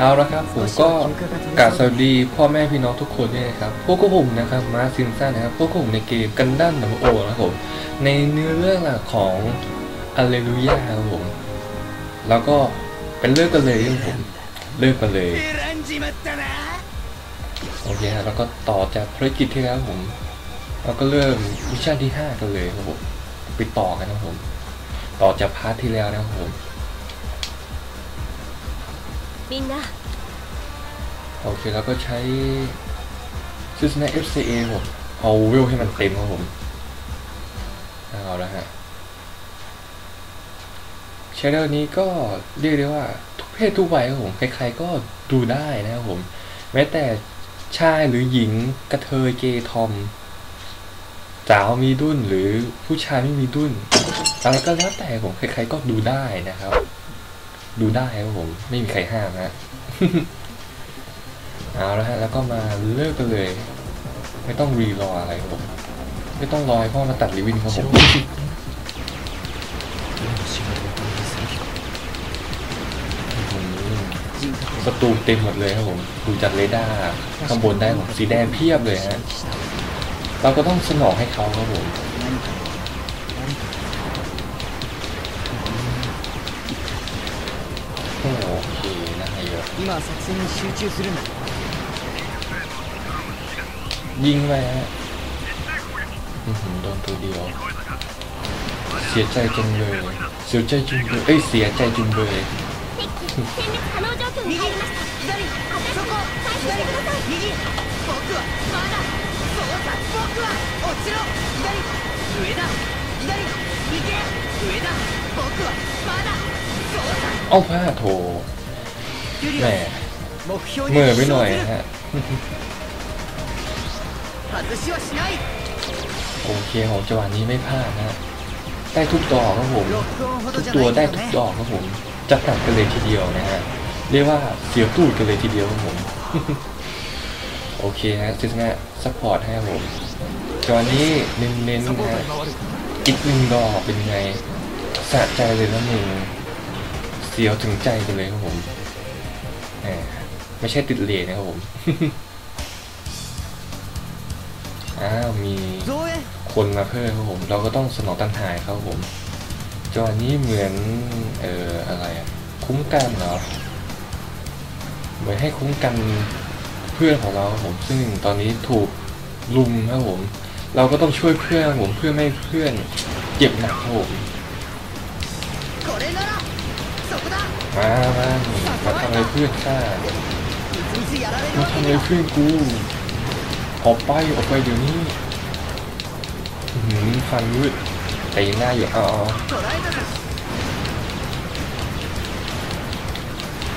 เอาละครับผมก็กราบสวัสดีพ่อแม่พี่น้องทุกคนด้วยนะครับ พวกผมนะครับมาซินซ่านะครับ พวกผมในเกมกันดั้มนัมโอนะครับผม ในเนื้อเรื่องหลักของอัลเลลูยาครับผม แล้วก็เป็นเรื่องกันเลยครับผมเริ่มกันเลย 選んじまったな โอเคครับแล้วก็ต่อจากภารกิจที่แล้วผมเราก็เริ่มมิชชั่นที่ 5 กันเลยครับผมไปต่อกันนะครับผม ต่อจากพาร์ทที่แล้วนะครับผม みんな โอเคแล้วก็ใช้ซิสเน FCA ผมเอาเวให้มันเต็มครับผมเอาและฮะชแนลนี้ก็เรียกได้ว่า ทุกเพศทุกวัยครับผมใครๆก็ดูได้นะครับผม แม้แต่ชายหรือหญิงกระเทยเกย์ทอมสาวมีดุ้นหรือผู้ชายไม่มีดุ้นอะไรก็แล้วแต่ผมใครๆก็ดูได้นะครับ ดูได้ครับผม ไม่มีใครห้ามนะ เอาละฮะแล้วก็มาเลิกกันเลย ไม่ต้องรีรออะไรครับผมไม่ต้องรอให้พ่อมาตัดลิวินครับผมอืมประตูเต็มหมดเลยครับผมดูจากเรดาร์ข้างบนได้ผมสีแดงเพียบเลยฮะเราก็ต้องสนองให้เขาครับผม โอเคนะครับเยอะ 今は作戦に集中するんだ ยิงไปฮะอื้อหือโดนตัวเดียว เสียใจจังเลย เสียใจจุงเบยเอ้ย เสียใจจุงเบย 敵殲滅可能状況に入りました左そこ回避してください右僕はまだそうだ僕は落ちろ左上だ左行け上だ僕はまだそうだ เอาผ้าโถแม่เมื่อไปหน่อยฮะโอเคของจังหวะนี้ไม่พลาดนะ ได้ทุกดอกครับผม ทุกตัวได้ทุกดอกครับผม จัดหนักกันเลยทีเดียวนะฮะ เรียกว่าเสียตูดกันเลยทีเดียวครับผม โอเคฮะซิสนะซัพพอร์ตให้ผมจังหวะนี้เน้นๆนะอีกหนึ่งดอกเป็นไงสะใจเลยนะนึ่ง เสียวถึงใจกันเลยครับผมไม่ใช่ติดเลนนะครับผม อ้าว มีคนมาเพิ่มครับผม เราก็ต้องสนองตันหายครับผม จอนี้เหมือน เอ่อ อะไรอะคุ้มกันเหรอ เหมือนให้คุ้มกันเพื่อนของเราครับผม ซึ่งตอนนี้ถูกลุมครับผม เราก็ต้องช่วยเพื่อนผมเพื่อไม่ให้เพื่อนเจ็บหนักครับผม มามามาทำอะไรเพื่อนข้า みすみすやられる มา わ ทำ け อะไร には เพื่อนกู ออกไปออกไปเดี๋ยวนี้อื้อหือฟันมืดตีหน้าอยู่เอ๋อา 捕らえたぞ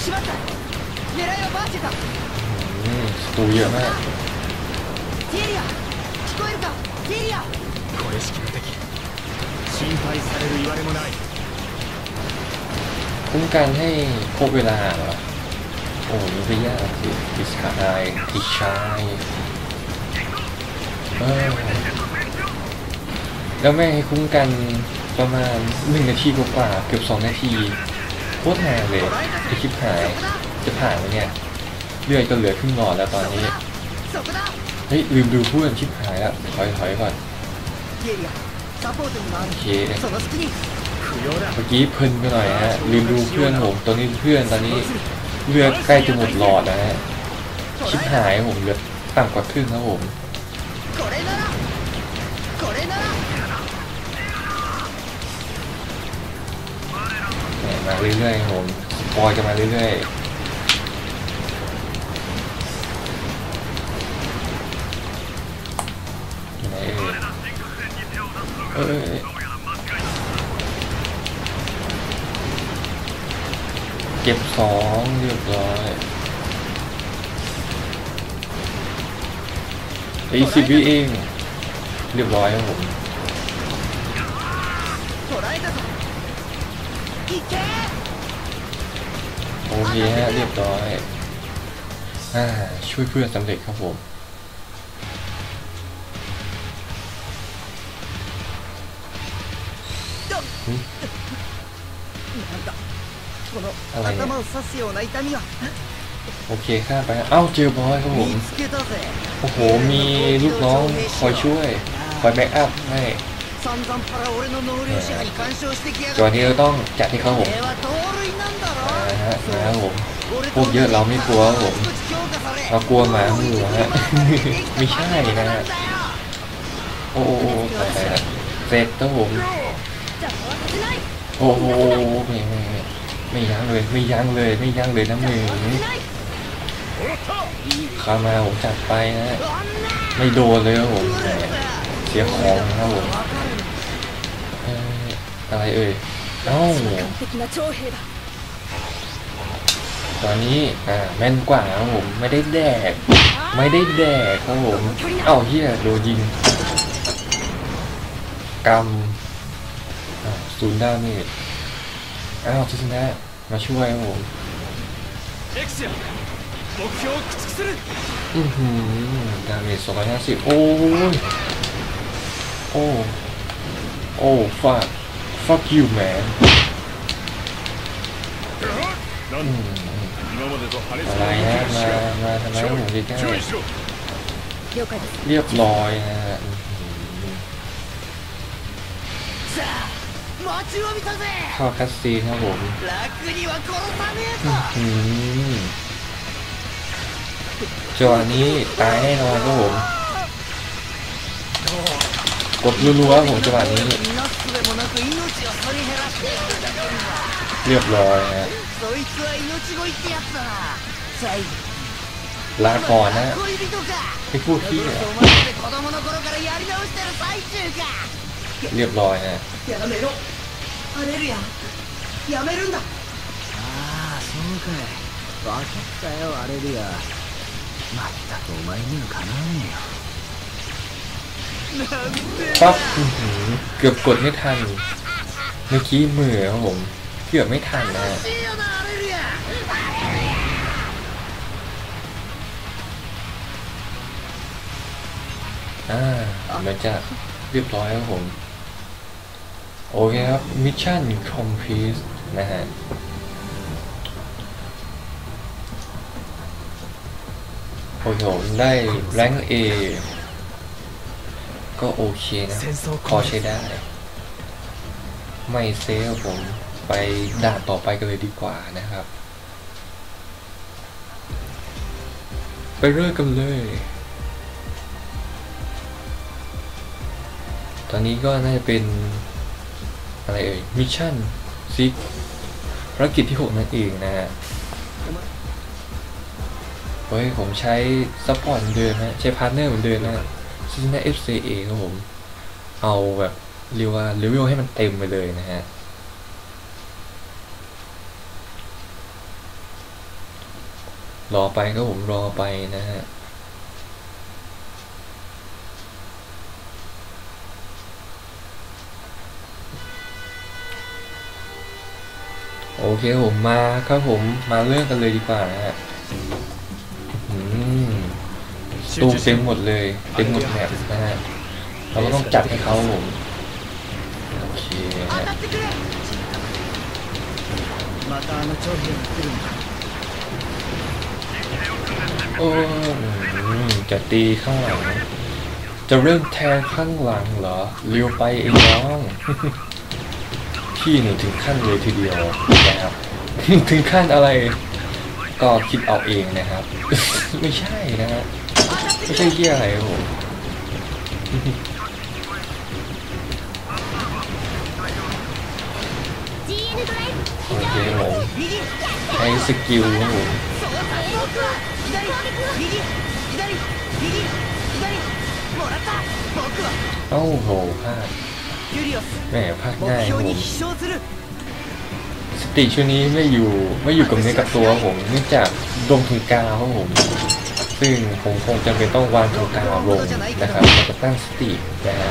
しまった狙いはバーチェだ อืมสตูเยอะมาก ティエリア聞こえるかティエリアこれしきの敵心配される言われもない คุ้มการให้ครบเวลาเหรอ โอ้ยไม่ยากสิพิชายพิชายแล้วแม่ให้คุ้มกันประมาณหนึ่งนาทีกว่าเกือบสองนาทีโคตรหาเลยจะคิดหายจะผ่านไหมเนี่ยเลือดก็เหลือครึ่งหอดแล้วตอนนี้เฮ้ยลืมดูพูดชิดหายแล้ถอยถอยก่อนโอเค เมื่อกี้เพลินไปหน่อยฮะลืมดูเพื่อนผมตอนนี้เพื่อนตอนนี้เลือดใกล้จะหมดหลอดนะฮะชิบหายผมเลือดต่ำกว่าครึ่งครับผมมาเรื่อยๆผมสปอยกัมาเรื่อยๆเออ ก็บสองเรียบร้อยอีสิบวิเอง เรียบร้อยครับผม 捕らえたぞいけ โอเคฮะเรียบร้อย อ่า ช่วยเพื่อนสำเร็จครับผม なんだ このอะไรเนี่ย 頭を刺すような痛みは โอเคข้ามไปนะเอ้าเจอบอยครับผม 見つけたぜ โอ้โห มีลูกน้องคอยช่วย คอยแบ็กอัพให้ 散々パラ俺の納涼者に干渉してきや ตั が ว って นี้เราต้องจัดให้เขาผม 俺は盗塁なんだろ นะฮะนะครับผม 俺 พวกเยอะเราไม่กลัวครับผม 少し強化され เรากลัวหมาหมู่ฮะ ไม่ใช่นะฮะ โอ้โหไปไปละเสร็จครับผม じゃあ終わらせない โอ้โหไม่ไม่ ไม่ยั้งเลย ไม่ยั้งเลย ไม่ยั้งเลยนะมึงข้ามาผมจัดไปนะ ไม่โดนเลยครับผมเสียของนะครับผมอะไรเอ่ยเอ้าตอนนี้อ่าแม่นกว่าครับผมไม่ได้แดก ไม่ได้แดกครับผมเอ้าเฮียโดนยิงกำศูนย์ดานี่ อ้าวชิชนะมาช่วยผมเอ็กซ์ย์รับผมอือหืมดาเมจสองร้อยห้าสิบโอ้ยโอ้โอ้ฟาด fuck you man อะไรฮะมามาทำไมผมดีแค่เรียบร้อยนะฮะ เข้าคัสซีนครับผมจอนี้ตายแน่นอนครับผม กดรัวๆผมจังหวะนี้ เรียบร้อยฮะลาก่อนนะไอ้พวกที่ お前って子供の頃からやり直してる最中か เรียบร้อยฮะ やめろアレルヤやめるんだああそうかい分かったよアレルヤまったくお前にはかなわねえよ ปั๊บอื้อหือเกือบกดไม่ทัน เมื่อกี้มือครับผม เกือบไม่ทันนะฮะ 欲しいよなアレルヤ อ่าเหมือนจะเรียบร้อยครับผม โอเคครับมิชชั่นคอมพลีทนะฮะโอเคผมได้แรงเอก็โอเคนะพอใช้ได้ ไม่เซฟผมไปด่านต่อไปกันเลยดีกว่านะครับ ไปเริ่มกันเลย ตอนนี้ก็น่าจะเป็น อะไรเอ่ยมิชชั่นซิกภารกิจที่ 6 นั่นเองนะฮะเฮ้ยผมใช้ซัพพอร์ตเหมือนเดิมนะใช้พาร์ทเนอร์เหมือนเดิมนะซิน FCA ครับผม เอาแบบเรียกว่าเลเวลให้มันเต็มไปเลยนะฮะรอไปก็ผมรอไปนะฮะ โอเคผมมาครับผมมาเรื่องกันเลยดีกว่านะฮะตูมเต็มหมดเลยเต็มหมดแมปนะฮะเราต้องจัดให้เขาผมโอเคโอ้จะตีข้างหลัง จะเริ่มแทงข้างหลังเหรอเลี้ยวไปเองน้อง พี่นี่ถึงขั้นเลยทีเดียวนะครับ ถึงขั้นอะไรก็คิดเอาเองนะครับ ไม่ใช่นะฮะไม่ใช่เกี่ยอะไรผมโอเคผมใช้สกิลครับผมเอ้าโหพลาด แหมพลาดง่ายผมสติชุดนี้ไม่อยู่ไม่อยู่กับเนื้อกับตัวผมเนื่องจากดมถุงกาของผม ซึ่งผมคงจำเป็นต้องวางถุงกาลงนะครับแล้วก็ตั้งสตินะฮ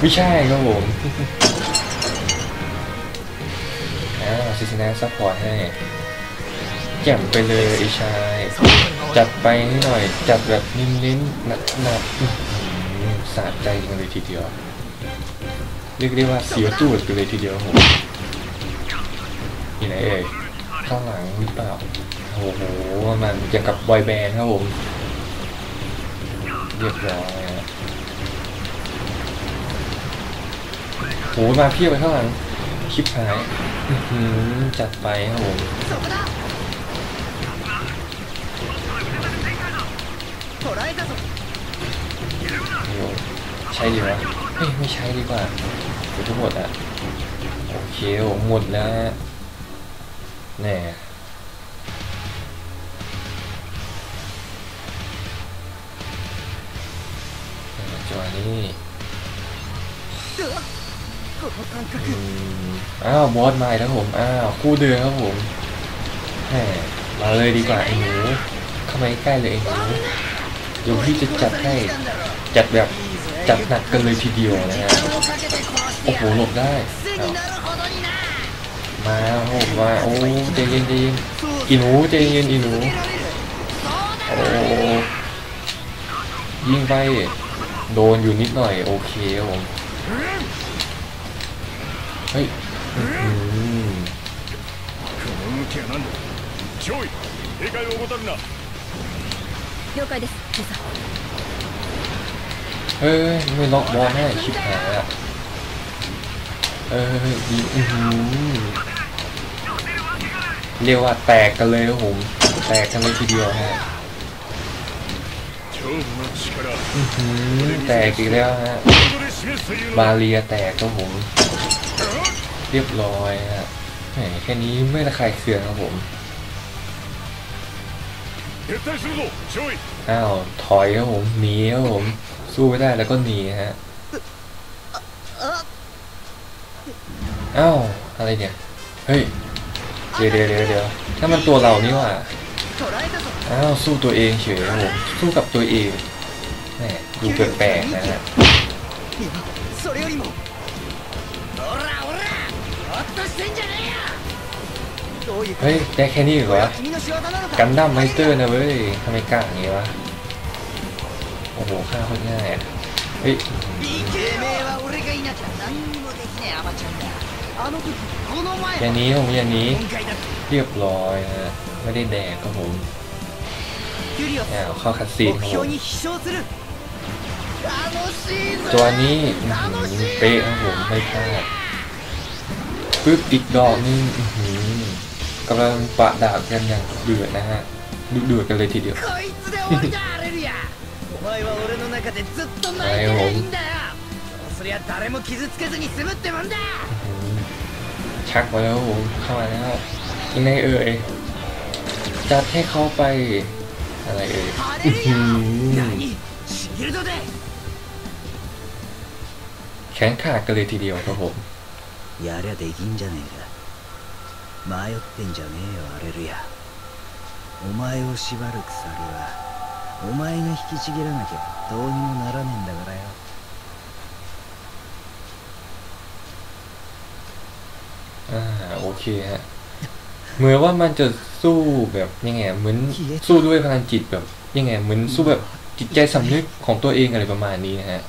ไม่ใช่ครับผมอ้าวซิสแนซัพพอร์ตให้แจ่มไปเลยไอ้ชาย จัดไปนิดหน่อย จัดแบบนิ่มๆหนักๆสะใจจริงเลยทีเดียว เรียกได้ว่าเสียวตูดกัเลยทีเดียวผมนี่ไหนเอ่ยข้างหลังหรือเปล่าโอ้โหมันจะกับบอยแบนด์ครับผมเรียบร้อยโหมาเพียบไปข้างหลังคลิปหายจัดไปครับผมใช่ดีไหมเฮ้ยไม่ใช่ดีกว่า ไปทั้งหมดอะโอเคผมหมดแล้วแน่จอยนี่อา้าวบอสมาแล้วผม อ้าวคู่เดือนครับผมแหมมาเลยดีกว่าไอ้หนูทำไมใกล้เลยไอ้หนูเดี๋ยวพี่จะจัดให้จัดแบบจัดหนักกันเลยทีเดียวนะฮะ โอ้โหหลบได้มาโหมาโอ้เจนเย็นเจนอีหนูเจนเย็นอีหนูโอ้ยิงไปโดนอยู่นิดหน่อยโอเคผมเฮ้ยเฮ้ยไม่ล็อกบอลให้ชิบหายอะ เออดีอืมเรียกว่าแตกกันเลยผม แตกกันเลยทีเดียวฮะอือหือแตกอีกแล้วฮะมาเรียแตกก็ผม เรียบร้อยฮะแหมแค่นี้ไม่ระคายเคืองครับผมอ้าวถอยครับผมหนีครับผม สู้ไม่ได้แล้วก็หนีฮะ อ้าวอะไรเนี่ย เฮ้ย เดี๋ยวเดี๋ยวเดี๋ยวถ้ามันตัวเรานี่ว่าอ้าวสู้ตัวเองเฉยผมสู้กับตัวเองแหมดูแปลกๆนะฮะเฮ้ยได้แค่นี้เหรอกันดั้มไมสเตอร์นะเว้ยทำไมกล้าอย่างนี้วะโอ้โหฆ่าคนง่ายอะเฮ้ย อย่างนี้ผมอย่างนี้เรียบร้อยนะไม่ได้แดกครับผมแอบเข้าคัดซีนครับผมตัวนี้เป๊ะครับผมไม่พลาดปึ๊บอีกดอกนี่กำลังปะดาบกันอย่างเดือดนะฮะดูเดือดกันเลยทีเดียวไปผม ชักมาแล้วครับผมเข้ามาแล้วยังไงเอ่ยจัดให้เขาไป อะไรเอ่ย ハ อื้ レ อ ル หื ヤ อ 何シールドで แขนขาดกันเลยทีเดียวครับผม やりゃできんじゃねえか迷ってんじゃねえよアレルヤお前を縛る鎖はお前が引きちぎらなきゃどうにもならねえんだからよ อ่าโอเคฮะเหมือนว่ามันจะสู้แบบยังไงเหมือนสู้ด้วยพลังจิตแบบยังไงเหมือนสู้แบบจิตใจสำนึกของตัวเองอะไรประมาณนี้นะฮะ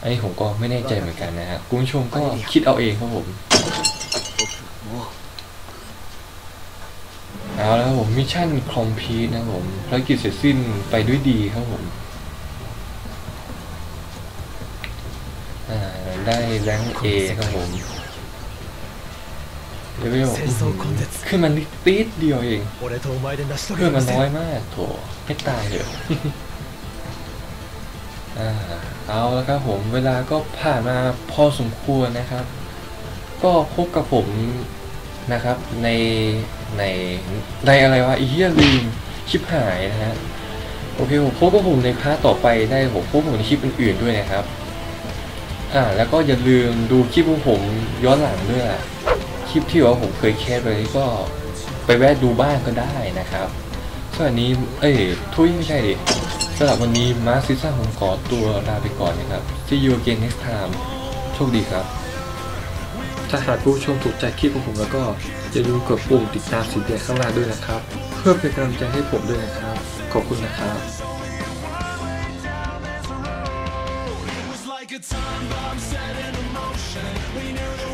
อันนี้ผมก็ไม่แน่ใจเหมือนกันนะฮะคุณผู้ชมก็คิดเอาเองครับผมเอาแล้วผมมิชชั่นคอมพีนะผมภารกิจเสร็จสิ้นไปด้วยดีครับผมได้แรงเอครับผม เลเวลขึ้นมันปี๊ดเดียวเองเพื่อมันน้อยมากโถไม่ตายเดี๋ยวเอาแล้วครับผมเวลาก็ผ่านมาพอสมควรนะครับ ก็พบกับผมนะครับในในในอะไรวะอีเหี้ยลืมชิปหายนะฮะโอเคผมพบกับผมในพาร์ทต่อไปได้ผมพบผมในคลิปอื่นๆด้วยนะครับ อ่าแล้วก็อย่าลืมดูคลิปของผมย้อนหลังด้วยล่ะ คลิปที่ว่าผมเคยแคสไปก็ไปแวะดูบ้างก็ได้นะครับสำหรับวันนี้ เอ้ยทุยไม่ใช่ดิสำหรับวันนี้มาซิซ่าผมขอตัวลาไปก่อนนะครับ See you again next time โชคดีครับ ถ้าหากผู้ชมถูกใจคลิปของผมแล้วก็อย่าลืมกดปุ่มติดตามสีแดงข้างล่างด้วยนะครับ เพื่อเป็นกำลังใจให้ผมด้วยนะครับ ขอบคุณนะครับ like a time bomb set in